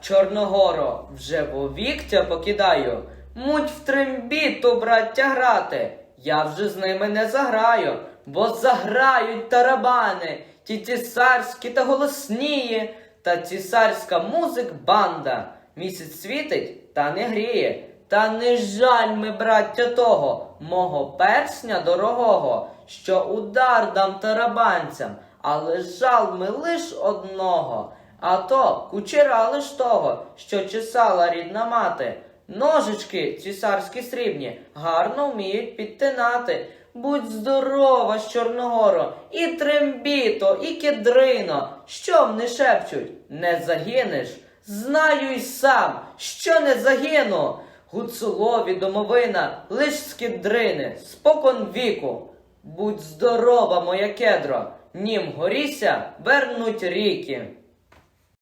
Чорногоро, вже вовіктя покидаю. Муть в трембіту, браття, грати. Я вже з ними не заграю, бо заграють тарабани, ті цісарські та голосніє, та цісарська музик банда. Місяць світить та не гріє. Та не жаль ми, браття, того, мого персня дорогого, що удар дам тарабанцям, але жал ми лиш одного. А то кучера лиш того, що чесала рідна мати. Ножички цісарські срібні гарно вміють підтинати. Будь здорова, з Чорногоро, і трембіто, і кедрино. Що не шепчуть? Не загинеш. Знаю й сам, що не загину. Гуцулові домовина, лиш з кедрини, спокон віку. Будь здорова, моя кедро, нім горіся, вернуть ріки.